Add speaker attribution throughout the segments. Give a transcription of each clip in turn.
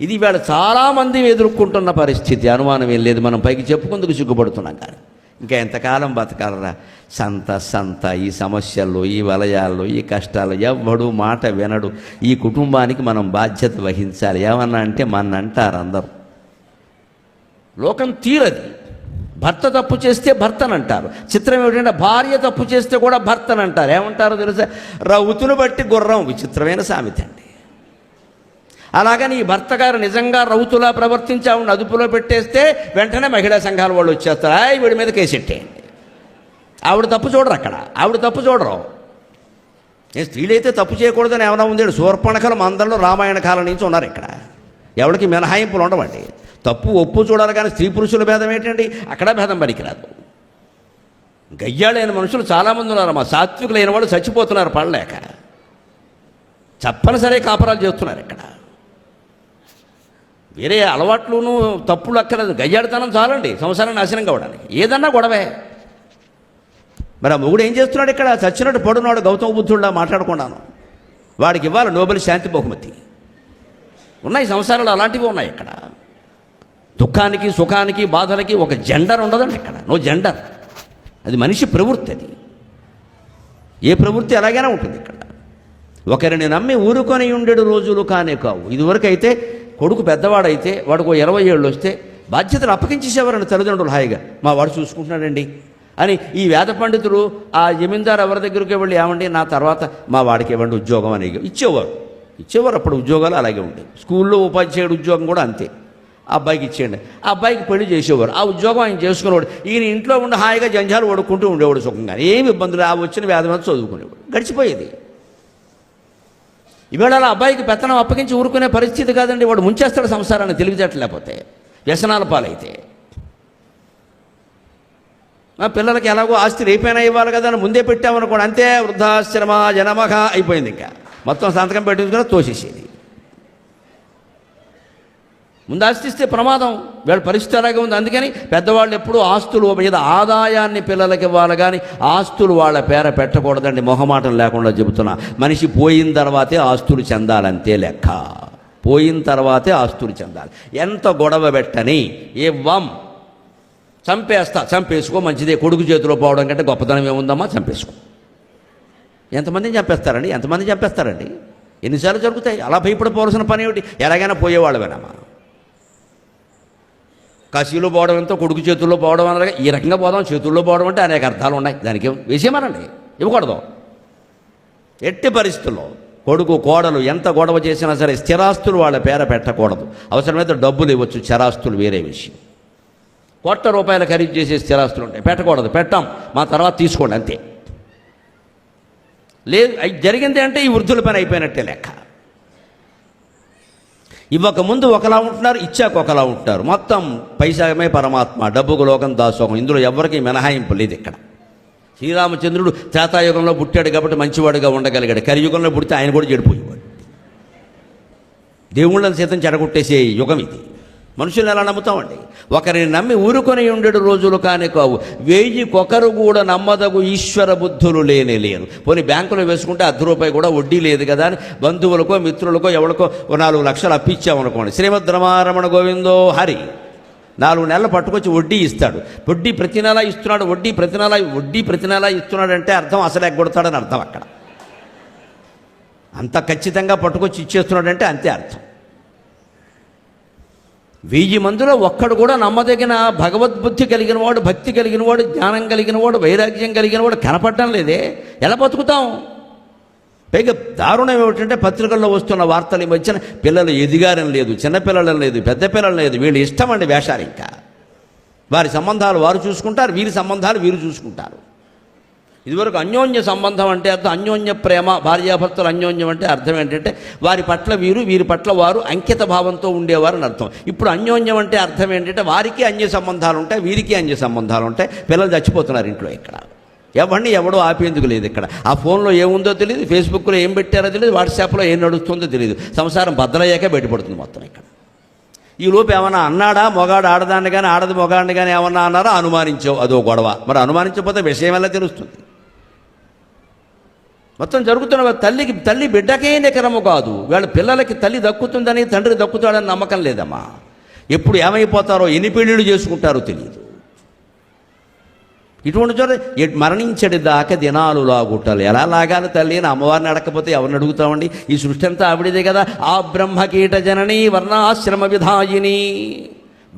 Speaker 1: ఇది ఇవాళ చాలామంది ఎదుర్కొంటున్న పరిస్థితి. అనుమానం ఏం లేదు. మనం పైకి చెప్పుకుందుకు సిగ్గుపడుతున్నాం కానీ. ఇంకా ఎంతకాలం బతకాలరా? సంత సంత ఈ సమస్యల్లో ఈ వలయాల్లో ఈ కష్టాలు ఎవ్వడు మాట వినడు. ఈ కుటుంబానికి మనం బాధ్యత వహించాలి. ఏమన్నా అంటే మన అంటారు అందరూ. లోకం తీరది. భర్త తప్పు చేస్తే భర్తనంటారు చిత్రం ఏమిటంటే భార్య తప్పు చేస్తే కూడా భర్తనంటారు ఏమంటారో తెలుసా? రౌతును బట్టి గుర్రం విచిత్రమైన సామెత. అండి అలాగని ఈ భర్త గారు నిజంగా రౌతులా ప్రవర్తించి ఆవిడ అదుపులో పెట్టేస్తే వెంటనే మహిళా సంఘాల వాళ్ళు వచ్చేస్తారు. "ఆయ్, వీడి మీద కేసెట్టేయండి ఆవిడ తప్పు చూడరు అక్కడ. ఆవిడ తప్పు చూడరు. ఏ స్త్రీలైతే తప్పు చేయకూడదని ఏమైనా ఉంది? శూర్పణకలు మందల్లో రామాయణ కాలం నుంచి ఉన్నారు ఇక్కడ. ఎవరికి మినహాయింపులు ఉండవండి తప్పు ఒప్పు చూడాలి కానీ స్త్రీ పురుషుల భేదం ఏంటండి? అక్కడ భేదం పనికిరాదు. గయ్యాలైన మనుషులు చాలామంది ఉన్నారు మా సాత్వికులైన వాళ్ళు చచ్చిపోతున్నారు పడలేక. తప్పనిసరి కాపరాలు చేస్తున్నారు ఇక్కడ. వేరే అలవాట్లును తప్పులు అక్కర్లేదు గయ్యాడితనం చాలండి. సంసారం నాశనం కావడానికి. ఏదన్నా గొడవే. మరి ఆ మొగుడు ఏం చేస్తున్నాడు ఇక్కడ? చచ్చినట్టు పడున్నాడు గౌతమ బుద్ధుడిలా మాట్లాడుకున్నాను. వాడికి ఇవ్వాలి నోబెల్ శాంతి బహుమతి. ఉన్నాయి సంసారాలు అలాంటివి ఉన్నాయి ఇక్కడ. దుఃఖానికి సుఖానికి బాధలకి ఒక జెండర్ ఉండదండి ఇక్కడ. No gender. అది మనిషి ప్రవృత్తి అది. ఏ ప్రవృత్తి ఎలాగైనా ఉంటుంది ఇక్కడ. ఒకరిని నమ్మి ఊరుకొని ఉండేడు రోజులు కానే కావు. ఇదివరకు అయితే కొడుకు పెద్దవాడైతే వాడికి ఇరవై ఏళ్ళు వస్తే బాధ్యతలు అప్పగించేసేవారండి తల్లిదండ్రులు హాయిగా మా వాడు చూసుకుంటున్నాడండి. అని ఈ వేద పండితులు ఆ జమీందారు ఎవరి దగ్గరికి వెళ్ళి ఏమండి నా తర్వాత మా వాడికి ఇవ్వండి ఉద్యోగం అని ఇచ్చేవారు. ఇచ్చేవారు అప్పుడు ఉద్యోగాలు అలాగే ఉండేవి. స్కూల్లో ఉపాధ్యాయుడు ఉద్యోగం కూడా అంతే. ఆ అబ్బాయికి ఇచ్చేయండి. ఆ అబ్బాయికి పెళ్ళి చేసేవారు. ఆ ఉద్యోగం ఆయన చేసుకునేవాడు. ఈయన ఇంట్లో ఉండి హాయిగా జంజాలు వడుకుంటూ ఉండేవాడు సుఖంగా ఏమి ఇబ్బందులు ఆ వచ్చిన వేదం మీద చదువుకునేవాడు. గడిచిపోయేది. ఈవేళ అలా అబ్బాయికి పెత్తనం అప్పగించి ఊరుకునే పరిస్థితి కాదండి. వాడు ముంచేస్తాడు సంసారాన్ని తెలివితేటలు లేకపోతే వ్యసనాల పాలైతే. మా పిల్లలకి ఎలాగో ఆస్తి అయిపోయినా ఇవ్వాలి కదా అని ముందే పెట్టామనుకోండి అంతే వృద్ధాశ్రమ జనమహ అయిపోయింది ఇంకా. మొత్తం సంతకం పెట్టించుకుని తోసేసేది. ముందు ఆస్తిస్తే ప్రమాదం. వీళ్ళ పరిస్థితి అలాగే ఉంది. అందుకని పెద్దవాళ్ళు ఎప్పుడూ ఆస్తులు మీద ఆదాయాన్ని పిల్లలకి ఇవ్వాలి కానీ ఆస్తులు వాళ్ళ పేర పెట్టకూడదండి. మొహమాటం లేకుండా చెబుతున్నా. మనిషి పోయిన తర్వాతే ఆస్తులు చెందాలంతే లెక్క. పోయిన తర్వాతే ఆస్తులు చెందాలి. ఎంత గొడవ పెట్టని ఇవ్వం. చంపేస్తా. చంపేసుకో. మంచిదే. కొడుకు చేతిలో పోవడం కంటే గొప్పతనం ఏముందమ్మా? చంపేసుకో. ఎంతమందిని చంపేస్తారండి? ఎంతమంది చంపేస్తారండి? ఎన్నిసార్లు జరుగుతాయి? అలా భయపడిపోవాల్సిన పని ఏమిటి? ఎలాగైనా పోయేవాళ్ళవేనమ్మా కాశీలో పోవడం ఎంతో కొడుకు చేతుల్లో పోవడం అనగా ఈ రకంగా పోదాం చేతుల్లో పోవడం అంటే అనేక అర్థాలు ఉన్నాయి. దానికి వేసేమనండి ఇవ్వకూడదు. ఎట్టి పరిస్థితుల్లో కొడుకు కోడలు ఎంత గొడవ చేసినా సరే స్థిరాస్తులు వాళ్ళ పేర పెట్టకూడదు. అవసరమైతే డబ్బులు ఇవ్వచ్చు చరాస్తులు వేరే విషయం. కోట్ల రూపాయల ఖరీదు చేసే స్థిరాస్తులు ఉంటాయి. పెట్టకూడదు పెట్టాం మా తర్వాత తీసుకోండి అంతే. లేదు జరిగింది అంటే ఈ వృద్ధుల పని అయిపోయినట్టే లెక్క. ఇవ్వకముందు ఒకలా ఉంటున్నారు ఇచ్చాక ఒకలా ఉంటున్నారు. మొత్తం పైసామే పరమాత్మ డబ్బుకు లోకం దాసోకం. ఇందులో ఎవరికి మినహాయింపు లేదు ఇక్కడ. శ్రీరామచంద్రుడు త్రేతాయుగంలో పుట్టాడు కాబట్టి మంచివాడుగా ఉండగలిగాడు. కలియుగంలో పుడితే ఆయన కూడా చెడిపోయేవాడు. దేవుళ్ళని సైతం చెడగొట్టేసే యుగం ఇది. మనుషులు ఎలా నమ్ముతామండి? ఒకరిని నమ్మి ఊరుకొని ఉండేడు రోజులు కానీ కావు. వెయ్యికొకరు కూడా నమ్మదగు ఈశ్వర బుద్ధులు లేనే లేరు. పోనీ బ్యాంకులో వేసుకుంటే అర్ధ రూపాయి కూడా వడ్డీ లేదు కదా అని బంధువులకో మిత్రులకో ఎవరికో ఓ నాలుగు లక్షలు అప్పిచ్చామనుకోండి. శ్రీమద్ రమారమణ గోవిందో హరి నాలుగు నెలలు పట్టుకొచ్చి వడ్డీ ఇస్తాడు. వడ్డీ ప్రతి నెల ఇస్తున్నాడు వడ్డీ ప్రతి నెల వడ్డీ ప్రతి నెల ఇస్తున్నాడంటే అర్థం అసలు ఎగ్గొడతాడని అర్థం అక్కడ. అంత ఖచ్చితంగా పట్టుకొచ్చి ఇచ్చేస్తున్నాడంటే అంతే అర్థం. వెయ్యి మందిలో ఒక్కడు కూడా నమ్మదగిన భగవద్బుద్ధి కలిగిన వాడు భక్తి కలిగిన వాడు జ్ఞానం కలిగిన వాడు వైరాగ్యం కలిగిన వాడు కనపడటం లేదే. ఎలా బతుకుతాం? పైగా దారుణం ఏమిటంటే పత్రికల్లో వస్తున్న వార్తలు ఈ మధ్యన పిల్లలు ఎదిగారని లేదు చిన్నపిల్లలని లేదు పెద్ద పిల్లలు లేదు. వీళ్ళు ఇష్టం అండి వేషాలు ఇంకా. వారి సంబంధాలు వారు చూసుకుంటారు వీరి సంబంధాలు వీరు చూసుకుంటారు. ఇదివరకు అన్యోన్య సంబంధం అంటే అర్థం అన్యోన్య ప్రేమ భార్యాభర్తలు అన్యోన్యం అంటే అర్థం ఏంటంటే వారి పట్ల వీరు వీరి పట్ల వారు అంకిత భావంతో ఉండేవారని అర్థం. ఇప్పుడు అన్యోన్యం అంటే అర్థం ఏంటంటే వారికి అన్య సంబంధాలు ఉంటాయి వీరికి అన్య సంబంధాలు ఉంటాయి. పిల్లలు చచ్చిపోతున్నారు ఇంట్లో ఇక్కడ. ఎవరిని ఎవడో ఆపేందుకు లేదు ఇక్కడ. ఆ ఫోన్లో ఏముందో తెలియదు ఫేస్బుక్లో ఏం పెట్టారో తెలియదు వాట్సాప్లో ఏం నడుస్తుందో తెలియదు సంసారం బద్దలయ్యాక బయటపడుతుంది మొత్తం ఇక్కడ. ఈ లోపు ఏమన్నా అన్నాడా మొగాడు ఆడదాన్ని కానీ ఆడది మొగాడిని కానీ ఏమన్నా అన్నారా? అనుమానించావు. అదో గొడవ. మరి అనుమానించకపోతే విషయం ఎలా తెలుస్తుంది? మొత్తం జరుగుతున్న తల్లికి తల్లి బిడ్డకే నికరము కాదు. వాళ్ళ పిల్లలకి తల్లి దక్కుతుందని తండ్రి దక్కుతాడని నమ్మకం లేదమ్మా. ఎప్పుడు ఏమైపోతారో ఎన్ని పెళ్ళిళ్ళు చేసుకుంటారో తెలియదు. ఇటువంటి చోట మరణించడి దాకా దినాలు లాగుంటారు. ఎలా లాగాలి తల్లి అని అమ్మవారిని అడగకపోతే ఎవరిని అడుగుతామండి? ఈ సృష్టి అంతా ఆవిడదే కదా. ఆ బ్రహ్మకీట జనని వర్ణాశ్రమ విధాయిని.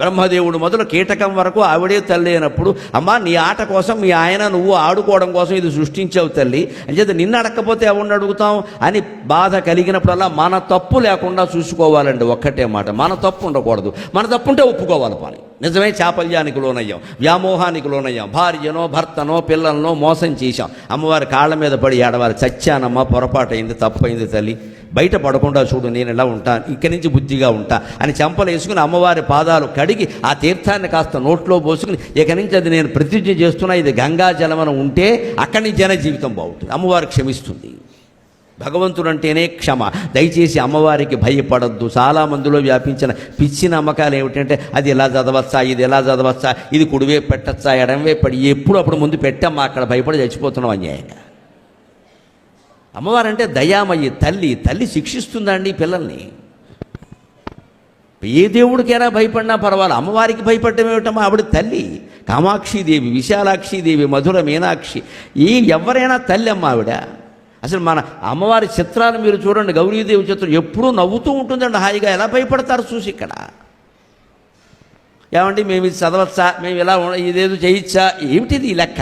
Speaker 1: బ్రహ్మదేవుడు మొదలు కీటకం వరకు ఆవిడే తల్లి అయినప్పుడు అమ్మా నీ ఆట కోసం మీ ఆయన నువ్వు ఆడుకోవడం కోసం ఇది సృష్టించావు తల్లి. అంచేత నిన్ను అడగకపోతే ఎవరిని అడుగుతాం అని బాధ కలిగినప్పుడల్లా మన తప్పు లేకుండా చూసుకోవాలండి ఒక్కటే మాట. మన తప్పు ఉండకూడదు. మన తప్పు ఉంటే ఒప్పుకోవాలి పని. నిజమే చాపల్యానికి లోనయ్యాం వ్యామోహానికి లోనయ్యాం. భార్యనో భర్తనో పిల్లలనో మోసం చేశాం. అమ్మవారి కాళ్ళ మీద పడి ఏడవారి చచ్చానమ్మ పొరపాటు అయింది తప్పైంది తల్లి. బయట పడకుండా చూడు నేను ఇలా ఉంటాను ఇక్కడి నుంచి బుద్ధిగా ఉంటా అని చెంపలు వేసుకుని అమ్మవారి పాదాలు కడిగి ఆ తీర్థాన్ని కాస్త నోట్లో పోసుకుని ఇక నుంచి అది నేను ప్రతిజ్ఞ చేస్తున్నా ఇది గంగా జలమన ఉంటే అక్కడి నుంచి జన జీవితం బాగుంటుంది. అమ్మవారు క్షమిస్తుంది. భగవంతుడు అంటేనే క్షమ. దయచేసి అమ్మవారికి భయపడద్దు. చాలా మందిలో వ్యాపించిన పిచ్చి నమ్మకాలు ఏమిటంటే అది ఎలా చదవచ్చా ఇది ఎలా చదవచ్చా ఇది కుడివే పెట్టచ్చా ఎడంవే పడి ఎప్పుడు అప్పుడు ముందు పెట్టమ్మా అక్కడ భయపడి చచ్చిపోతున్నాం అన్యాయంగా. అమ్మవారంటే దయామయ్యి తల్లి తల్లి శిక్షిస్తుందండి పిల్లల్ని. ఏ దేవుడికైనా భయపడినా పర్వాలేదు అమ్మవారికి భయపడటం ఏమిటమ్మా? ఆవిడ తల్లి. కామాక్షిదేవి విశాలాక్షిదేవి మధుర మీనాక్షి ఈ ఎవరైనా తల్లి అమ్మ ఆవిడ. అసలు మన అమ్మవారి చిత్రాలు మీరు చూడండి గౌరీదేవి చిత్రం ఎప్పుడూ నవ్వుతూ ఉంటుందండి హాయిగా ఎలా భయపడతారు చూసి ఇక్కడ. ఏమండి మేము ఇది చదవచ్చా? మేము ఇలా ఇదేదో చేయొచ్చా ఏమిటిది ఈ లెక్క?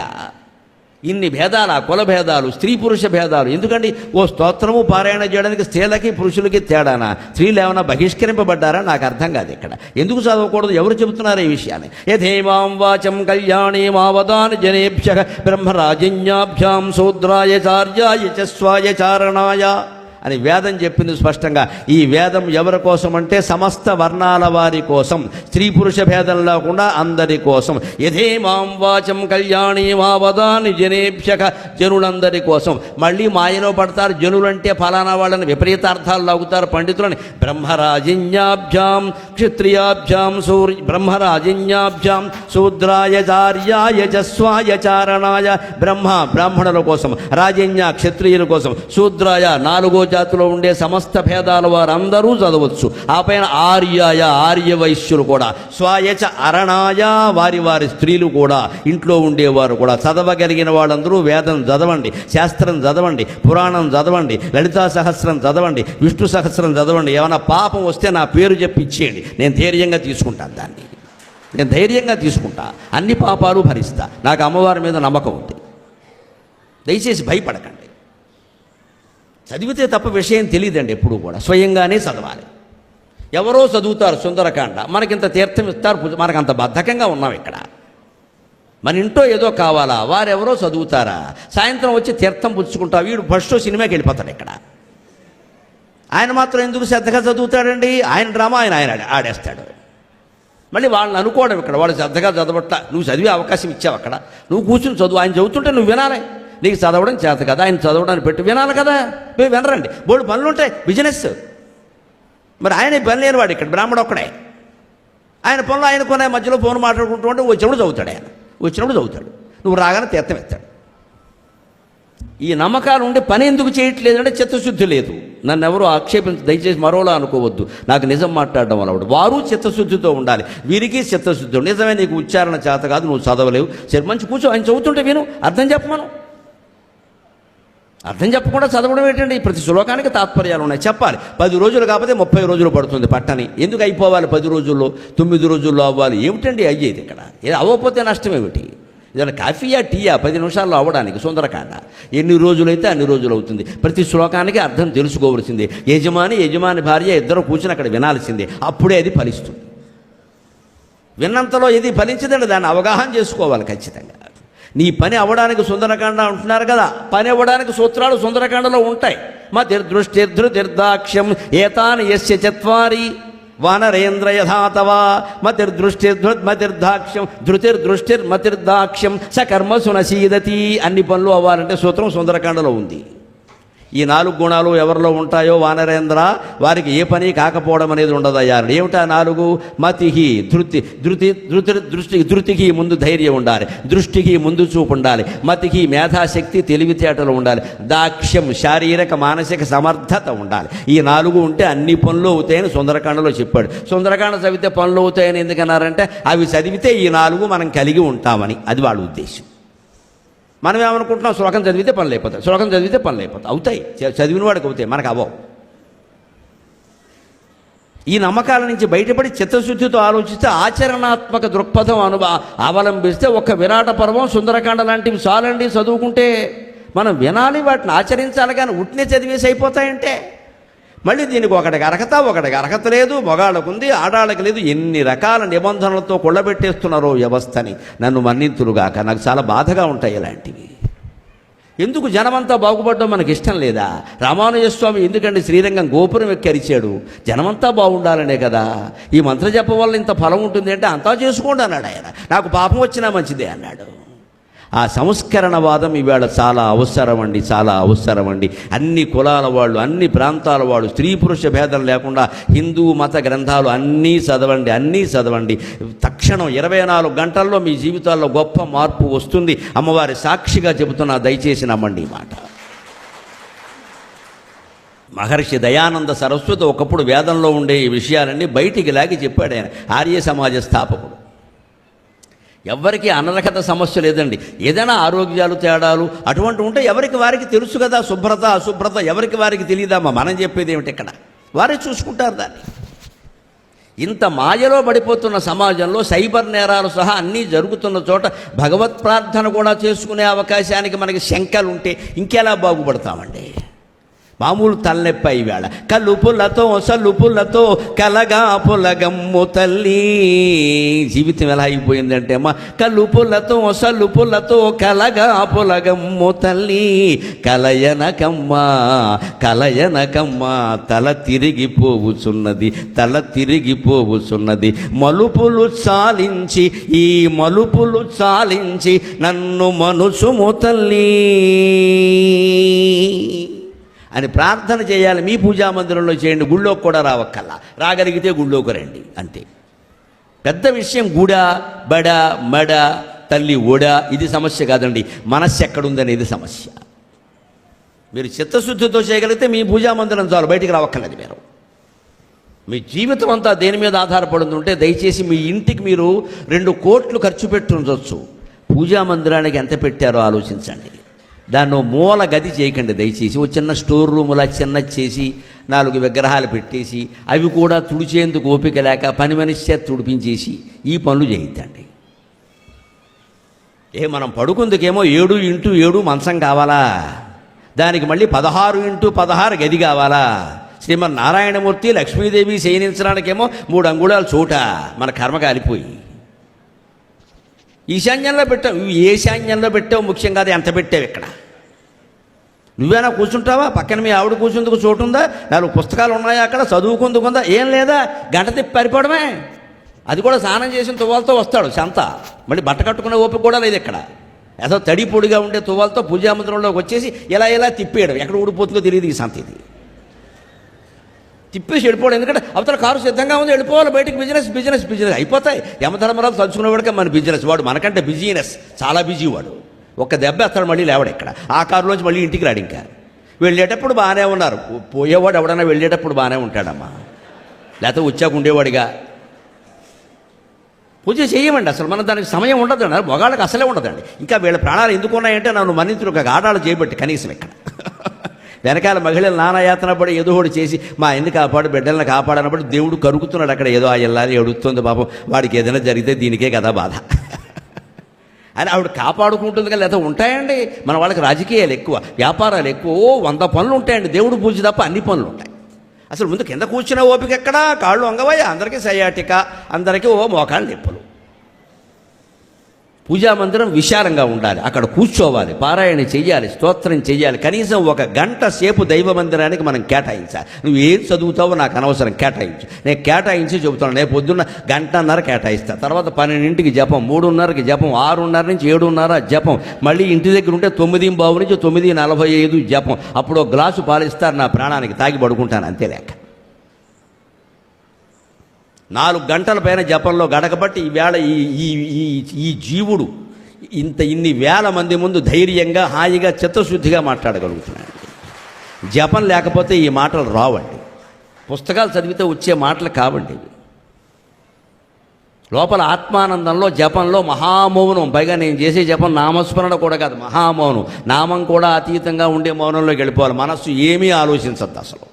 Speaker 1: ఇన్ని భేదాలు ఆ కుల భేదాలు స్త్రీ పురుష భేదాలు. ఎందుకండి? ఓ స్తోత్రము పారాయణ చేయడానికి స్త్రీలకి పురుషులకి తేడానా? స్త్రీలు ఏమైనా బహిష్కరింపబడ్డారా? నాకు అర్థం కాదు ఇక్కడ. ఎందుకు చదవకూడదు? ఎవరు చెబుతున్నారు ఈ విషయాన్ని? యథేమాం వాచం కళ్యాణే మావదాన్ జనేభ్య బ్రహ్మరాజన్యాభ్యాం శూద్రాయ చార్యాయ చ స్వాయ చారణాయ. అని వేదం చెప్పింది స్పష్టంగా. ఈ వేదం ఎవరి కోసం అంటే సమస్త వర్ణాల వారి కోసం. స్త్రీ పురుష భేదం లేకుండా అందరి కోసం. యథేమాం వాచం కళ్యాణి మావదాని జనేభ్యక జనులందరి కోసం. మళ్ళీ మాయలో పడతారు జనులంటే ఫలానా వాళ్ళని విపరీతార్థాలు లాగుతారు పండితులని. బ్రహ్మరాజిన్యాభ్యాం క్షత్రియాభ్యాం సూర్య బ్రహ్మరాజిన్యాభ్యాం శూద్రాయ చార్యాయ జస్వాయ చారణాయ బ్రహ్మ బ్రాహ్మణుల కోసం రాజన్య క్షత్రియుల కోసం శూద్రాయ నాలుగో జాతిలో ఉండే సమస్త భేదాల వారందరూ చదవచ్చు. ఆ పైన ఆర్యాయ ఆర్య వైశ్యులు కూడా స్వాయచ అరణాయ వారి వారి స్త్రీలు కూడా ఇంట్లో ఉండేవారు కూడా. చదవగలిగిన వాళ్ళందరూ వేదం చదవండి శాస్త్రం చదవండి పురాణం చదవండి లలితా సహస్రం చదవండి విష్ణు సహస్రం చదవండి. ఏమైనా పాపం వస్తే నా పేరు చెప్పి ఇచ్చేయండి. నేను ధైర్యంగా తీసుకుంటాను దాన్ని. నేను ధైర్యంగా తీసుకుంటా. అన్ని పాపాలు భరిస్తా. నాకు అమ్మవారి మీద నమ్మకం ఉంది. దయచేసి భయపడకండి. చదివితే తప్ప విషయం తెలియదండి ఎప్పుడు కూడా. స్వయంగానే చదవాలి. ఎవరో చదువుతారు సుందరకాండ. మనకింత తీర్థం ఇస్తారు మనకు మనకంత బద్ధకంగా ఉన్నాం ఇక్కడ. మన ఇంట్లో ఏదో కావాలా? వారెవరో చదువుతారా? సాయంత్రం వచ్చి తీర్థం పుచ్చుకుంటా వీడు ఫస్ట్ సినిమాకి వెళ్ళిపోతాడు ఇక్కడ. ఆయన మాత్రం ఎందుకు శ్రద్ధగా చదువుతాడండి? ఆయన డ్రామా ఆయన ఆయన ఆడేస్తాడు. మళ్ళీ వాళ్ళని అనుకోవడం ఇక్కడ. వాళ్ళు శ్రద్ధగా చదవట్ల. నువ్వు చదివే అవకాశం ఇచ్చావు అక్కడ. నువ్వు కూర్చుని చదువు. ఆయన చదువుతుంటే నువ్వు వినాలి. నీకు చదవడం చేత కదా ఆయన చదవడానికి పెట్టి. వినాలి కదా? మీరు వినరండి. బోడు పనులు ఉంటాయి. బిజినెస్ మరి ఆయన పని లేనివాడు ఇక్కడ బ్రాహ్మడు ఒక్కడే. ఆయన పనులు ఆయన కొనే మధ్యలో ఫోన్ మాట్లాడుకుంటూ ఉంటే వచ్చినప్పుడు చదువుతాడు ఆయన. వచ్చినప్పుడు చదువుతాడు. నువ్వు రాగానే తీర్థం ఎత్తాడు. ఈ నమ్మకాలు ఉండి పని ఎందుకు చేయట్లేదు అంటే చిత్తశుద్ధి లేదు. నన్ను ఎవరు ఆక్షేపించ దయచేసి మరోలా అనుకోవద్దు. నాకు నిజం మాట్లాడడం వల్ల వారు చిత్తశుద్ధితో ఉండాలి. వీరికి చిత్తశుద్ధి నిజమే నీకు ఉచ్చారణ చేత కాదు నువ్వు చదవలేవు. సరే మంచి కూర్చో. ఆయన చదువుతుంటే విను. అర్థం చెప్పమను. అర్థం చెప్పకుండా చదవడం ఏంటండి? ప్రతి శ్లోకానికి తాత్పర్యాలు ఉన్నాయి. చెప్పాలి. పది రోజులు కాకపోతే ముప్పై రోజులు పడుతుంది పట్టని. ఎందుకు అయిపోవాలి పది రోజుల్లో? తొమ్మిది రోజుల్లో అవ్వాలి. ఏమిటండి అయ్యేది ఇక్కడ? ఇది అవ్వకపోతే నష్టం ఏమిటి? ఏదైనా కాఫీయా టీయా? పది నిమిషాల్లో అవ్వడానికి సుందరకాండ. ఎన్ని రోజులైతే అన్ని రోజులు అవుతుంది. ప్రతి శ్లోకానికి అర్థం తెలుసుకోవలసిందే. యజమాని యజమాని భార్య ఇద్దరు కూర్చుని అక్కడ వినాల్సిందే. అప్పుడే అది ఫలిస్తుంది. విన్నంతలో ఇది ఫలించదండి? దాన్ని అవగాహన చేసుకోవాలి ఖచ్చితంగా. నీ పని అవ్వడానికి సుందరకాండ అంటున్నారు కదా. పని అవ్వడానికి సూత్రాలు సుందరకాండలో ఉంటాయి. మతిర్దృష్టిర్ధృతిర్దాక్ష్యం ఏతాన్ యస్య చత్వారి వానరేంద్ర యథాతవా. మతిర్దృష్టిర్ధృత్ మతిర్దాక్ష్యం ధృతిర్దృష్టిర్మతిర్దాక్ష్యం స సకర్మ సునసీదతి అన్ని పనులు అవ్వాలంటే సూత్రం సుందరకాండలో ఉంది. ఈ నాలుగు గుణాలు ఎవరిలో ఉంటాయో వానరేంద్ర వారికి ఏ పని కాకపోవడం అనేది ఉండదయ్యా ఏమిటా నాలుగు? మతిహి ధృతి ధృతి ధృతి దృష్టి ధృతికి ముందు ధైర్యం ఉండాలి. దృష్టికి ముందు చూపు ఉండాలి. మతికి మేధాశక్తి తెలివితేటలు ఉండాలి. దాక్ష్యం శారీరక మానసిక సమర్థత ఉండాలి. ఈ నాలుగు ఉంటే అన్ని పనులు అవుతాయని సుందరకాండలో చెప్పాడు. సుందరకాండ చదివితే పనులు అవుతాయని ఎందుకన్నారంటే అవి చదివితే ఈ నాలుగు మనం కలిగి ఉంటామని. అది వాళ్ళ ఉద్దేశం. మనం ఏమనుకుంటున్నాం? శ్లోకం చదివితే పనులు అయిపోతాయి శ్లోకం చదివితే పనులు అయిపోతాయి అవుతాయి. చదివిన వాడికి అవుతాయి. మనకు అవ్వవు ఈ నమ్మకాల నుంచి బయటపడి చిత్తశుద్ధితో ఆలోచిస్తే ఆచరణాత్మక దృక్పథం అను అవలంబిస్తే ఒక విరాట పర్వం సుందరకాండ లాంటివి చాలండి చదువుకుంటే. మనం వినాలి వాటిని ఆచరించాలి కానీ ఉట్నే చదివేసి అయిపోతాయంటే. మళ్ళీ దీనికి ఒకటికి అర్హత ఒకటికి అర్హత లేదు మగాళ్ళకు ఉంది ఆడాళ్ళకి లేదు. ఎన్ని రకాల నిబంధనలతో కొళ్ళబెట్టేస్తున్నారో వ్యవస్థని నన్ను మన్నింతులుగాక నాకు చాలా బాధగా ఉంటాయి ఇలాంటివి. ఎందుకు జనమంతా బాగుపడడం మనకి ఇష్టం లేదా? రామానుజస్వామి ఎందుకంటే శ్రీరంగం గోపురం ఎక్కరిచాడు జనమంతా బాగుండాలనే కదా. ఈ మంత్ర జపం వల్ల ఇంత ఫలం ఉంటుంది అంటే అంతా చేసుకోండి అన్నాడు ఆయన. నాకు పాపం వచ్చినా మంచిదే అన్నాడు. ఆ సంస్కరణవాదం ఇవాళ చాలా అవసరం అండి చాలా అవసరం అండి. అన్ని కులాల వాళ్ళు అన్ని ప్రాంతాల వాళ్ళు స్త్రీ పురుష భేదం లేకుండా హిందూ మత గ్రంథాలు అన్నీ చదవండి అన్నీ చదవండి. తక్షణం ఇరవై నాలుగు గంటల్లో మీ జీవితాల్లో గొప్ప మార్పు వస్తుంది. అమ్మవారి సాక్షిగా చెబుతున్నా దయచేసి నమ్మండి ఈ మాట. మహర్షి దయానంద సరస్వతి ఒకప్పుడు వేదంలో ఉండే ఈ విషయాలన్నీ బయటికి లాగి చెప్పాడు ఆయన ఆర్య సమాజ స్థాపకుడు. ఎవరికి అనర్హత సమస్య లేదండి. ఏదైనా ఆరోగ్యాలు తేడాలు అటువంటి ఉంటే ఎవరికి వారికి తెలుసు కదా శుభ్రత అశుభ్రత ఎవరికి వారికి తెలియదమ్మా. మనం చెప్పేది ఏమిటి ఇక్కడ? వారే చూసుకుంటారు దాన్ని. ఇంత మాయలో పడిపోతున్న సమాజంలో సైబర్ నేరాలు సహా అన్నీ జరుగుతున్న చోట భగవత్ ప్రార్థన కూడా చేసుకునే అవకాశానికి మనకి శంకలు ఉంటే ఇంకెలా బాగుపడతామండి? మామూలు తలనొప్పి ఈవేళ కలుపులతో సలుపులతో కలగా పులగమ్ము తల్లి. జీవితం ఎలా అయిపోయిందంటే అమ్మ కలుపులతో సలుపులతో కలగా పులగమ్ము తల్లి. కలయనకమ్మ కలయనకమ్మ తల తిరిగిపోవుచున్నది తల తిరిగిపోవుచున్నది. మలుపులు చాలించి ఈ మలుపులు చాలించి నన్ను మనుసుము తల్లి. అని ప్రార్థన చేయాలి. మీ పూజా మందిరంలో చేయండి. గుళ్ళోకి కూడా రావక్కల్లా రాగలిగితే గుళ్ళోకి రండి. అంతే. పెద్ద విషయం గుడ బడ మడ తల్లి ఒడ ఇది సమస్య కాదండి. మనస్సు ఎక్కడుందనేది సమస్య. మీరు చిత్తశుద్ధితో చేయగలిగితే మీ పూజా మందిరం చాలు. బయటికి రావక్కర్లేదు మీరు. మీ జీవితం అంతా దేని మీద ఆధారపడుతుంటే దయచేసి మీ ఇంటికి మీరు రెండు కోట్లు ఖర్చు పెట్టి పూజా మందిరానికి ఎంత పెట్టారో ఆలోచించండి. దాన్ని మూల గది చేయకండి దయచేసి. ఓ చిన్న స్టోర్ రూములా చిన్న చేసి నాలుగు విగ్రహాలు పెట్టేసి అవి కూడా తుడిచేందుకు ఓపిక లేక పని మనిషి చేత తుడిపించేసి ఈ పనులు చేయొద్దండి. ఏ మనం పడుకుందుకేమో ఏడు ఇంటూ ఏడు మంచం కావాలా? దానికి మళ్ళీ పదహారు ఇంటూ పదహారు గది కావాలా? శ్రీమన్ నారాయణమూర్తి లక్ష్మీదేవి శయనించడానికేమో మూడు అంగుళాలు చోట మన కర్మ కాలిపోయి. ఈశాన్యంలో పెట్టావు నువ్వు ఏ శాన్యంలో పెట్టావు ముఖ్యం కాదు ఎంత పెట్టావు ఇక్కడ? నువ్వేనా కూర్చుంటావా? పక్కన మీ ఆవిడ కూర్చుందుకు చోటు ఉందా నాలుగు పుస్తకాలు ఉన్నాయా అక్కడ? చదువుకుందుకుందా ఏం లేదా? గంట తిప్పి పరిపోవడమే. అది కూడా స్నానం చేసిన తువ్వాలతో వస్తాడు సంత మళ్ళీ బట్ట కట్టుకునే ఓపిక కూడా లేదు ఇక్కడ. ఏదో తడి పొడిగా ఉండే తువ్వాలతో పూజామందిరంలోకి వచ్చేసి ఇలా ఇలా తిప్పేయడం. ఎక్కడ ఊడిపోతుందో తెలియదు ఈ సంత ఇది తిప్పేసి వెళ్ళిపోవడం. ఎందుకంటే అవతల కారు సిద్ధంగా ఉంది వెళ్ళిపోవాలి బయటకు బిజినెస్ బిజినెస్ బిజినెస్ అయిపోతాయి. యమధర్మరాజు తలుచుకునేవాడికి మన బిజినెస్ వాడు మనకంటే బిజినెస్ చాలా బిజీ వాడు. ఒక్క దెబ్బ ఎత్తాడు మళ్ళీ లేవాడు ఇక్కడ. ఆ కారులోంచి మళ్ళీ ఇంటికి రాడు ఇంకా. వెళ్ళేటప్పుడు బాగానే ఉన్నారు. పోయేవాడు ఎవడన్నా వెళ్ళేటప్పుడు బాగానే ఉంటాడమ్మా. లేకపోతే వచ్చాక ఉండేవాడిగా. పూజ చేయమండి అసలు. మనం దానికి సమయం ఉండదండి మగాళ్ళకి అసలే ఉండదండి. ఇంకా వీళ్ళ ప్రాణాలు ఎందుకు ఉన్నాయంటే నన్ను మన్నించులు ఒక ఆడాలు చేయబట్టి కనీసం ఇక్కడ. వెనకాల మహిళలు నానాయాతన పడి ఏదో ఒకటి చేసి మా ఎన్ని కాపాడు? బిడ్డలను కాపాడనప్పుడు దేవుడు కరుకుతున్నాడు అక్కడ ఏదో ఆ ఎల్లాలి అడుగుతుంది పాపం. వాడికి ఏదైనా జరిగితే దీనికే కదా బాధ. అని ఆవిడ కాపాడుకుంటుంది కదా. లేదా ఉంటాయండి. మన వాళ్ళకి రాజకీయాలు ఎక్కువ వ్యాపారాలు ఎక్కువ. ఓ వంద పనులు ఉంటాయండి. దేవుడు పూజ తప్ప అన్ని పనులు ఉంటాయి. అసలు ముందు కింద కూర్చున్న ఓపిక ఎక్కడా? కాళ్ళు అంగవయ్య అందరికీ సయాటిక. అందరికీ ఓ మోకాళ్ళు నిప్పులు. పూజా మందిరం విశాలంగా ఉండాలి. అక్కడ కూర్చోవాలి పారాయణ చేయాలి స్తోత్రం చెయ్యాలి. కనీసం ఒక గంట సేపు దైవ మందిరానికి మనం కేటాయించాలి. నువ్వు ఏం చదువుతావో నాకు అనవసరం కేటాయించు. నేను కేటాయించి చెబుతాను నేను పొద్దున్న గంటన్నర కేటాయిస్తా. తర్వాత పన్నెండింటికి జపం మూడున్నరకి జపం ఆరున్నర నుంచి ఏడున్నర జపం. మళ్ళీ ఇంటి దగ్గర ఉంటే తొమ్మిది బావు నుంచి తొమ్మిది నలభై ఐదు జపం. అప్పుడు ఒక గ్లాసు పాలిస్తారు నా ప్రాణానికి తాగి పడుకుంటాను అంతే లేక నాలుగు గంటల పైన జపంలో గడకబట్టి ఈవేళ ఈ ఈ ఈ ఈ జీవుడు ఇంత ఇన్ని వేల మంది ముందు ధైర్యంగా హాయిగా చిత్తశుద్ధిగా మాట్లాడగలుగుతున్నాడు. జపం లేకపోతే ఈ మాటలు రావండి. పుస్తకాలు చదివితే వచ్చే మాటలు కావండి లోపల ఆత్మానందంలో జపంలో మహామౌనం. పైగా నేను చేసే జపం నామస్మరణ కూడా కాదు మహామౌనం. నామం కూడా అతీతంగా ఉండే మౌనంలోకి వెళ్ళిపోవాలి. మనస్సు ఏమీ ఆలోచించద్దు అసలు.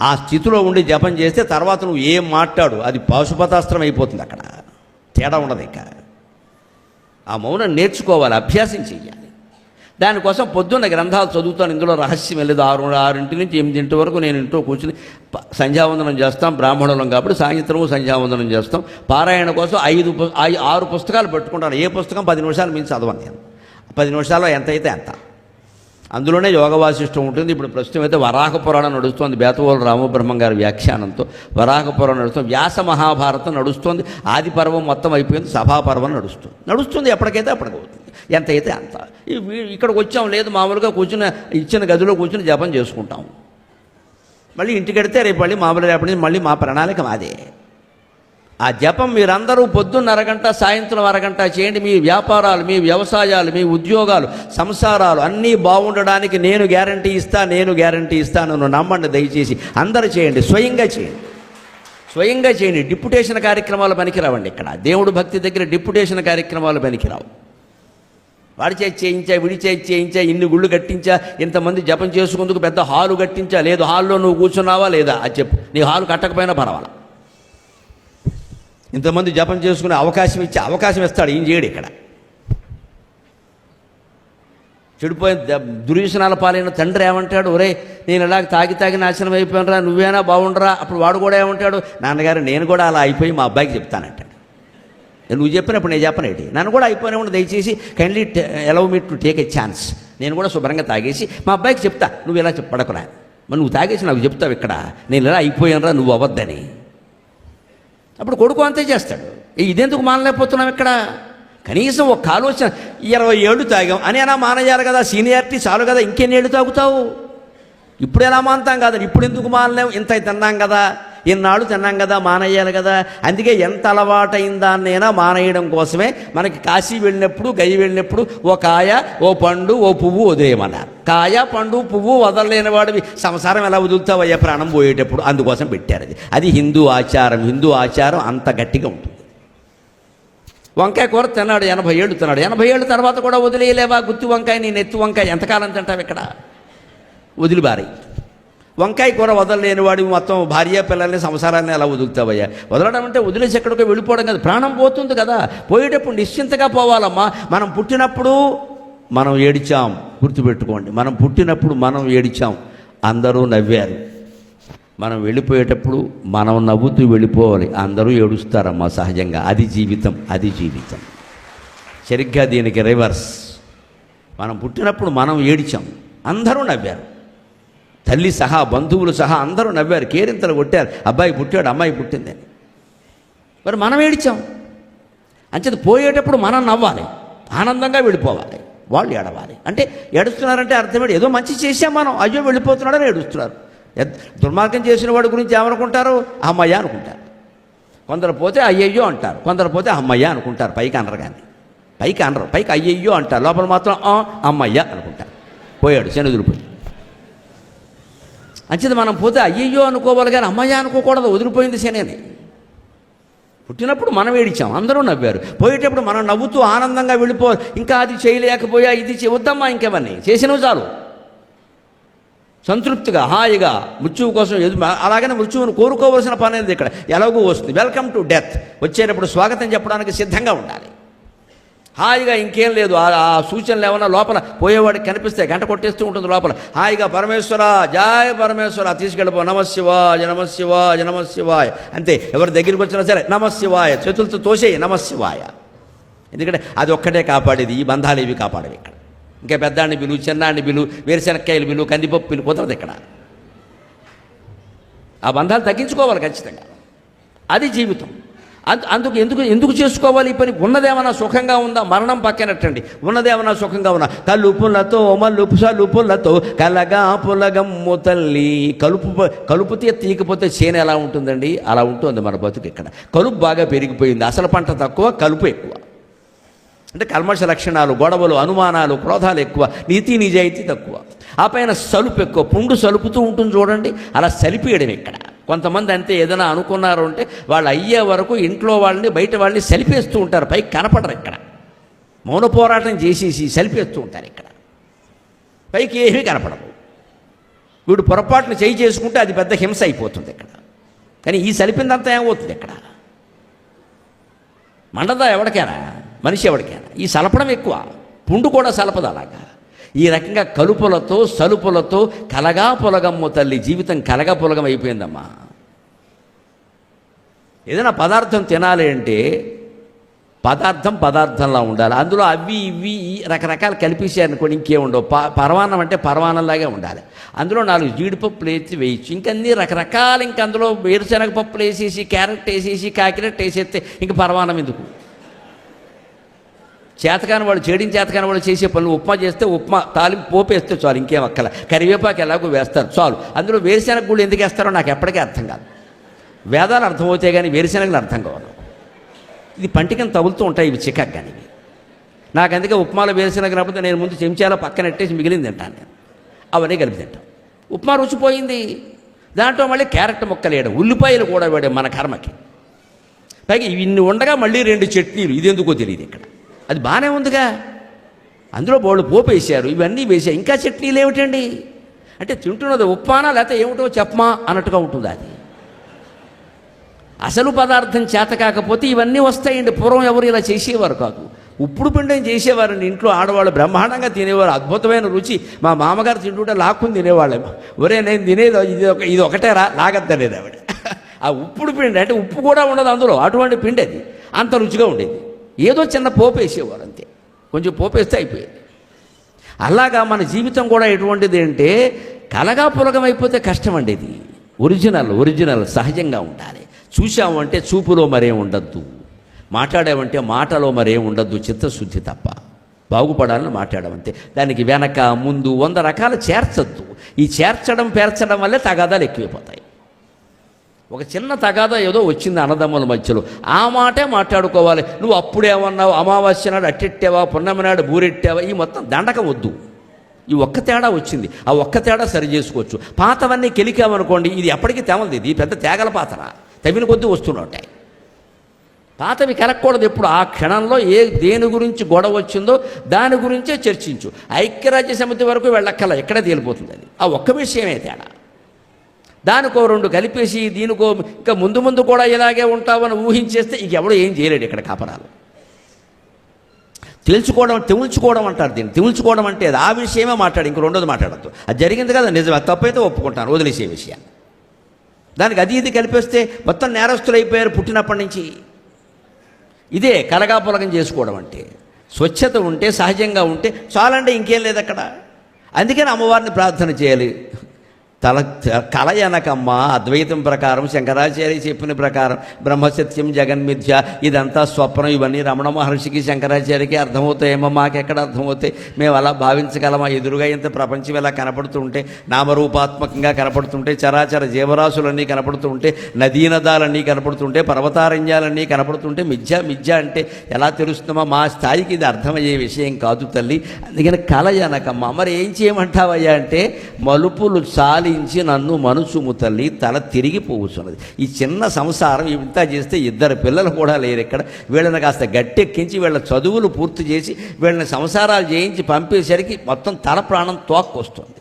Speaker 1: ఆ స్థితిలో ఉండి జపం చేస్తే తర్వాత నువ్వు ఏం మాట్లాడు? అది పాశుపతాస్త్రం అయిపోతుంది అక్కడ. తేడా ఉండదు ఇక. ఆ మౌనం నేర్చుకోవాలి అభ్యాసం చెయ్యాలి. దానికోసం పొద్దున్న గ్రంథాలు చదువుతాను. ఇందులో రహస్యం వెళ్ళదు ఆరు ఆరింటి నుంచి ఎనిమిదింటి వరకు నేను ఇంట్లో కూర్చుని సంధ్యావందనం చేస్తాం బ్రాహ్మణులం కాబట్టి సాయంత్రము సంధ్యావందనం చేస్తాం. పారాయణ కోసం ఐదు ఆరు పుస్తకాలు పెట్టుకుంటాను. ఏ పుస్తకం పది నిమిషాలు మించి చదవను నేను. పది నిమిషాల్లో ఎంత అయితే అంత. అందులోనే యోగ వాసిష్టం ఉంటుంది. ఇప్పుడు ప్రస్తుతం అయితే వరాహ పురాణం నడుస్తోంది. బేతవోలు రామబ్రహ్మం గారి వ్యాఖ్యానంతో వరాహ పురాణం నడుస్తుంది. వ్యాస మహాభారతం నడుస్తోంది. ఆది పర్వం మొత్తం అయిపోయింది. సభాపర్వం నడుస్తుంది. నడుస్తుంది ఎప్పటికైతే అప్పటికి అవుతుంది. ఎంత అయితే అంత ఇక్కడికి వచ్చాం. లేదు మామూలుగా కూర్చుని ఇచ్చిన గదిలో కూర్చుని జపం చేసుకుంటాం. మళ్ళీ ఇంటికి వెడితే రేపు మళ్ళీ మామూలు రేపటి మళ్ళీ మా ప్రణాళిక మాదే. ఆ జపం మీరందరూ పొద్దున్న అరగంట సాయంత్రం అరగంట చేయండి. మీ వ్యాపారాలు మీ వ్యవసాయాలు మీ ఉద్యోగాలు సంసారాలు అన్నీ బాగుండడానికి నేను గ్యారంటీ ఇస్తా నేను గ్యారంటీ ఇస్తాను నువ్వు నమ్మండి దయచేసి. అందరు చేయండి స్వయంగా చేయండి. స్వయంగా చేయండి. డిప్యుటేషన్ కార్యక్రమాలు పనికిరావండి ఇక్కడ. దేవుడు భక్తి దగ్గర డిప్యుటేషన్ కార్యక్రమాలు పనికిరావు. వాడి చేతి చేయించా విడి చేతి చేయించా ఇన్ని గుళ్ళు కట్టించా ఇంతమంది జపం చేసుకుందుకు పెద్ద హాలు కట్టించా లేదు హాల్లో నువ్వు కూర్చున్నావా లేదా? అది చెప్పు. నీ హాలు కట్టకపోయినా పర్వాలా? ఇంతమంది జపం చేసుకునే అవకాశం ఇచ్చి అవకాశం ఇస్తాడు ఏం చేయడు ఇక్కడ. చెడిపోయిన ద- దుర్వ్యసనాల పాలైన తండ్రి ఏమంటాడు? ఒరే నేను ఇలాగ తాగి తాగి నాశనం అయిపోయినరా నువ్వేనా బాగుండరా? అప్పుడు వాడు కూడా ఏమంటాడు? నాన్నగారు నేను కూడా అలా అయిపోయి మా అబ్బాయికి చెప్తానంటాడు. నువ్వు చెప్పినప్పుడు నేను చెప్పనేటి నన్ను కూడా అయిపోయినా ఉండి దయచేసి kindly allow me to take a chance నేను కూడా శుభ్రంగా తాగేసి మా అబ్బాయికి చెప్తా. నువ్వు ఇలా చెప్పడకురా. మరి నువ్వు తాగేసి నాకు చెప్తావు ఇక్కడ. నేను ఇలా అయిపోయానురా నువ్వు అవ్వద్దని అప్పుడు కొడుకు అంతే చేస్తాడు. ఇదెందుకు మానలేకపోతున్నాం ఇక్కడ? కనీసం ఒక ఆలోచన ఇరవై ఏళ్ళు తాగాం. అని అలా మానేయాలి కదా సీనియారిటీ చాలు కదా ఇంకెన్ని ఏళ్ళు తాగుతావు? ఇప్పుడు ఎలా మానుతాం కదా ఇప్పుడు ఎందుకు మానలేం? ఇంత తిన్నాం కదా. ఇన్నాళ్ళు తిన్నాం కదా మానేయాలి కదా. అందుకే ఎంత అలవాటైన దాన్నైనా మానేయడం కోసమే మనకి కాశీ వెళ్ళినప్పుడు గయి వెళ్ళినప్పుడు ఓ కాయ ఓ పండు ఓ పువ్వు వదిలేయమన్నారు కాయ పండు పువ్వు వదలలేని వాడివి. సంసారం ఎలా వదులుతావయ్యా? ప్రాణం పోయేటప్పుడు అందుకోసం పెట్టారు అది. అది హిందూ ఆచారం. హిందూ ఆచారం అంత గట్టిగా ఉంటుంది. వంకాయ కూర తిన్నాడు ఎనభై ఏళ్ళు తిన్నాడు. ఎనభై ఏళ్ళ తర్వాత కూడా వదిలేయలేవా? గుత్తి వంకాయ నేను నెత్తి వంకాయ. ఎంతకాలం తింటావు ఇక్కడ? వదిలిబారాయి వంకాయ కూర వదలలేని వాడి మొత్తం భార్య పిల్లల్ని సంసారాన్ని ఎలా వదులుతావయ్యా? వదలడం అంటే వదిలేసి ఎక్కడికో వెళ్ళిపోవడం కదా. ప్రాణం పోతుంది కదా. పోయేటప్పుడు నిశ్చింతగా పోవాలమ్మా. మనం పుట్టినప్పుడు మనం ఏడిచాం. గుర్తుపెట్టుకోండి. మనం పుట్టినప్పుడు మనం ఏడిచాం. అందరూ నవ్వారు. మనం వెళ్ళిపోయేటప్పుడు మనం నవ్వుతూ వెళ్ళిపోవాలి. అందరూ ఏడుస్తారమ్మా సహజంగా. అది జీవితం. అది జీవితం. సరిగ్గా దీనికి రివర్స్ మనం పుట్టినప్పుడు మనం ఏడిచాం. అందరూ నవ్వారు. తల్లి సహా బంధువులు సహా అందరూ నవ్వారు కేరింతలు కొట్టారు. అబ్బాయి పుట్టాడు అమ్మాయి పుట్టిందని మరి మనం ఏడిచాం అంచేది పోయేటప్పుడు మనం నవ్వాలి. ఆనందంగా వెళ్ళిపోవాలి. వాళ్ళు ఏడవాలి. అంటే ఏడుస్తున్నారంటే అర్థమేంటి ఏదో మంచి చేసాం మనం. అయ్యో వెళ్ళిపోతున్నాడని ఏడుస్తున్నారు. దుర్మార్గం చేసిన వాడి గురించి ఏమనుకుంటారు? అమ్మయ్య అనుకుంటారు. కొందరు పోతే అయ్యయ్యో అంటారు. కొందరు పోతే అమ్మయ్య అనుకుంటారు. పైకి అనరు కానీ. పైకి అనరు. పైకి అయ్యయ్యో అంటారు. లోపల మాత్రం ఆ అమ్మయ్య అనుకుంటారు. పోయాడు శనిదులిపోయి అంచేది మనం పోతే అయ్యయ్యో అనుకోవాలి కానీ అమ్మయ్య అనుకోకూడదు వదిలిపోయింది శని పుట్టినప్పుడు మనం ఏడిచాం అందరూ నవ్వారు. పోయేటప్పుడు మనం నవ్వుతూ ఆనందంగా వెళ్ళిపో ఇంకా అది చేయలేకపోయా ఇది చే- వద్దమ్మా ఇంకేమన్నీ చేసినవి చాలు. సంతృప్తిగా హాయిగా మృత్యువు కోసం ఎదు అలాగనే మృత్యువును కోరుకోవలసిన పని అనేది ఇక్కడ ఎలాగో వస్తుంది. వెల్కమ్ టు డెత్ వచ్చేటప్పుడు స్వాగతం చెప్పడానికి సిద్ధంగా ఉండాలి. హాయిగా ఇంకేం లేదు. ఆ సూచనలు ఏమన్నా లోపల పోయేవాడికి కనిపిస్తే గంట కొట్టేస్తూ ఉంటుంది లోపల. హాయిగా పరమేశ్వర జాయ పరమేశ్వర తీసుకెళ్ళిపో. నమశివాయ నమశివాయ నమశివాయ అంతే. ఎవరి దగ్గరికి వచ్చినా సరే నమశివాయ చేతులతో తోసేయి నమశివాయ ఎందుకంటే అది ఒక్కటే కాపాడేది. ఈ బంధాలు ఇవి కాపాడేవి ఇక్కడ. ఇంకా పెద్దాన్ని బిలు చిన్నాన్ని బిలు వేరుశెనక్కాయలు బిలు కందిపప్పు బిలు కుదరదు ఇక్కడ. ఆ బంధాలు తగ్గించుకోవాలి ఖచ్చితంగా. అది జీవితం. అందుకు ఎందుకు ఎందుకు చేసుకోవాలి? ఈ పని ఉన్నదేమన్నా సుఖంగా ఉందా? మరణం పక్కనట్టండి. ఉన్నదేమన్నా సుఖంగా ఉందా కలుపులతో మలుపుసలుపులతో కలగా పులగమ్ము తల్లి కలుపు కలుపుతే తీయకపోతే చేను ఎలా ఉంటుందండి? అలా ఉంటుంది మన బతుకు ఇక్కడ. కలుపు బాగా పెరిగిపోయింది. అసలు పంట తక్కువ కలుపు ఎక్కువ. అంటే కల్మష లక్షణాలు గొడవలు అనుమానాలు క్రోధాలు ఎక్కువ. నీతి నిజాయితీ తక్కువ. ఆ పైన సలుపు ఎక్కువ. పుండు సలుపుతూ ఉంటుంది చూడండి. అలా సలిపేయడం ఇక్కడ. కొంతమంది అంతే ఏదైనా అనుకున్నారు అంటే వాళ్ళు అయ్యే వరకు ఇంట్లో వాళ్ళని బయట వాళ్ళని సలిపేస్తూ ఉంటారు. పైకి కనపడరు ఇక్కడ. మౌన పోరాటం చేసేసి సలిపేస్తూ ఉంటారు ఇక్కడ. పైకి ఏమీ కనపడదు వీడు పొరపాటును చేయి చేసుకుంటే అది పెద్ద హింస అయిపోతుంది ఇక్కడ. కానీ ఈ సలిపిందంతా ఏమవుతుంది ఇక్కడ? మండదా ఎవరికైనా మనిషి ఎవరికైనా ఈ సలపడం ఎక్కువ. పుండు కూడా సలపదు అలాగా. ఈ రకంగా కలుపులతో సలుపులతో కలగా పొలగమ్మ తల్లి జీవితం కలగా పొలగం అయిపోయిందమ్మా. ఏదైనా పదార్థం తినాలి అంటే పదార్థం పదార్థంలా ఉండాలి. అందులో అవి ఇవి రకరకాలు కలిపేసారనుకోండి ఇంకేం ఇంకేముండవు ప పరమాన్నం అంటే పరమాన్నంలాగే ఉండాలి. అందులో నాలుగు జీడిపప్పులు వేసి వేయచ్చు. ఇంకన్నీ రకరకాలు ఇంక అందులో వేరుశనగ పప్పులు వేసేసి క్యారెట్ వేసేసి కాకిరెట్ వేసేస్తే ఇంక పరమాన్నం ఎందుకు? చేతకాని వాళ్ళు చేయడం చేతకాని వాళ్ళు చేసే పనులు ఉప్మా చేస్తే ఉప్మా తాలింపు పోపేస్తే చాలు ఇంకేం అక్కల. కరివేపాకు ఎలాగో వేస్తారు చాలు. అందులో వేరుశనగ గుళ్ళు ఎందుకు వేస్తారో నాకు ఎప్పటికీ అర్థం కాదు. వేదాలు అర్థమవుతాయి కానీ వేరుశెనగలు అర్థం కావాలి ఇది పంటికని తగులుతూ ఉంటాయి ఇవి చికాక్ కానీ నాకు అందుకే ఉప్మాలో వేరుశెనగ రాకపోతే నేను ముందు చెంచాలో పక్కనెట్టేసి మిగిలింది తింటాను నేను. అవన్నీ కలిపి తింటాం. ఉప్మా రుచిపోయింది దాంట్లో మళ్ళీ క్యారెట్ ముక్కలు వేయడం ఉల్లిపాయలు కూడా వేయడం మన కర్మకి. పైగా ఇన్ని ఉండగా మళ్ళీ రెండు చట్నీలు. ఇది ఎందుకో తెలియదు ఇక్కడ. అది బాగానే ఉందిగా. అందులో బోళ్ళు పోపు ఇవన్నీ వేసారు ఇంకా చట్నీలు ఏమిటండి? అంటే తింటున్నది ఉప్మానా లేకపోతే ఏమిటో చెప్పమా అన్నట్టుగా ఉంటుంది అది. అసలు పదార్థం చేత కాకపోతే ఇవన్నీ వస్తాయండి. పూర్వం ఎవరు ఇలా చేసేవారు కాదు. ఉప్పుడు పిండం చేసేవారండి. ఇంట్లో ఆడవాళ్ళు బ్రహ్మాండంగా తినేవారు. అద్భుతమైన రుచి. మా మామగారు తింటుంటే లాక్కుని తినేవాళ్ళేమో ఒరే నేను తినేది ఇది ఒక ఇది ఒకటేరా? లాగద్దనేది ఆవిడ ఆ ఉప్పుడు పిండి అంటే ఉప్పు కూడా ఉండదు అందులో. అటువంటి పిండి అది. అంత రుచిగా ఉండేది. ఏదో చిన్న పోపు వేసేవారు అంతే. కొంచెం పోపేస్తే అయిపోయేది. అలాగా మన జీవితం కూడా ఎటువంటిది అంటే కలగా పులగం అయిపోతే కష్టం అండి ఇది. ఒరిజినల్ ఒరిజినల్ సహజంగా ఉండాలి. చూసామంటే చూపులో మరేం ఉండద్దు. మాట్లాడామంటే మాటలో మరేం ఉండద్దు. చిత్తశుద్ధి తప్ప. బాగుపడాలని మాట్లాడమంతే దానికి వెనక ముందు వంద రకాలు చేర్చద్దు. ఈ చేర్చడం పేర్చడం వల్లే తగాదాలు ఎక్కువైపోతాయి. ఒక చిన్న తగాదా ఏదో వచ్చింది అన్నదమ్ముల మధ్యలో. ఆ మాటే మాట్లాడుకోవాలి. నువ్వు అప్పుడేమన్నావు? అమావాస్య నాడు అట్టెట్టావా? పున్నమి నాడు బూరెట్టావా? ఈ మొత్తం దండకం వద్దు. ఈ ఒక్క తేడా వచ్చింది. ఆ ఒక్క తేడా సరి చేసుకోవచ్చు. పాతవన్నీ కెలికామనుకోండి ఇది ఎప్పటికీ తెమలది. ఇది పెద్ద తేగల పాతరా? తమిన కొద్దీ వస్తుంటాయి పాతవి కలగకూడదు ఎప్పుడు. ఆ క్షణంలో ఏ దేని గురించి గొడవ వచ్చిందో దాని గురించే చర్చించు. ఐక్యరాజ్య సమితి వరకు వెళ్ళక్కల ఎక్కడ తేలిపోతుంది అది. ఆ ఒక్క విషయమే తేడా. దానికో రెండు కలిపేసి దీనికో ఇంకా ముందు ముందు కూడా ఇలాగే ఉంటామని ఊహించేస్తే ఇక ఎవడో ఏం చేయలేడు ఇక్కడ కాపరాలు. తెలుసుకోవడం తెముల్చుకోవడం అంటారు దీన్ని. తెముల్చుకోవడం అంటే అది ఆ విషయమే మాట్లాడు ఇంక రెండోది మాట్లాడద్దు. అది జరిగింది కదా నిజం అది తప్పైతే ఒప్పుకుంటాను వదిలేసే విషయాన్ని. దానికి అది ఇది కలిపేస్తే మొత్తం నేరస్తులు అయిపోయారు పుట్టినప్పటి నుంచి. ఇదే కలగాపులగం చేసుకోవడం అంటే. స్వచ్ఛత ఉంటే సహజంగా ఉంటే చాలంటే ఇంకేం లేదు అక్కడ. అందుకని అమ్మవారిని ప్రార్థన చేయాలి. తల కలయనకమ్మ అద్వైతం ప్రకారం శంకరాచార్య చెప్పిన ప్రకారం బ్రహ్మసత్యం జగన్మిథ్య ఇదంతా స్వప్నం ఇవన్నీ రమణ మహర్షికి శంకరాచార్యకి అర్థమవుతాయేమో మాకెక్కడ అర్థమవుతాయి? మేము అలా భావించగలమా? ఎదురుగా ఇంత ప్రపంచం ఇలా కనపడుతుంటే నామరూపాత్మకంగా కనపడుతుంటే చరాచర జీవరాశులన్నీ కనపడుతుంటే నదీ నదాలన్నీ కనపడుతుంటే పర్వతారణ్యాలన్నీ కనపడుతుంటే మిథ్య మిథ్య అంటే ఎలా తెలుస్తున్నామా మా స్థాయికి ఇది అర్థమయ్యే విషయం కాదు తల్లి. అందుకని కలయనకమ్మ మరి ఏం చేయమంటావయ్యా అంటే మలుపులు చాలి చాలించి నన్ను మనసుము తల్లి తల తిరిగిపోవచ్చున్నది ఈ చిన్న సంసారం ఇంత చేస్తే ఇద్దరు పిల్లలు కూడా లేరు ఇక్కడ. వీళ్ళని కాస్త గట్టెక్కించి వీళ్ళ చదువులు పూర్తి చేసి వీళ్ళని సంసారాలు చేయించి పంపేసరికి మొత్తం తల ప్రాణం తోక్కొస్తుంది.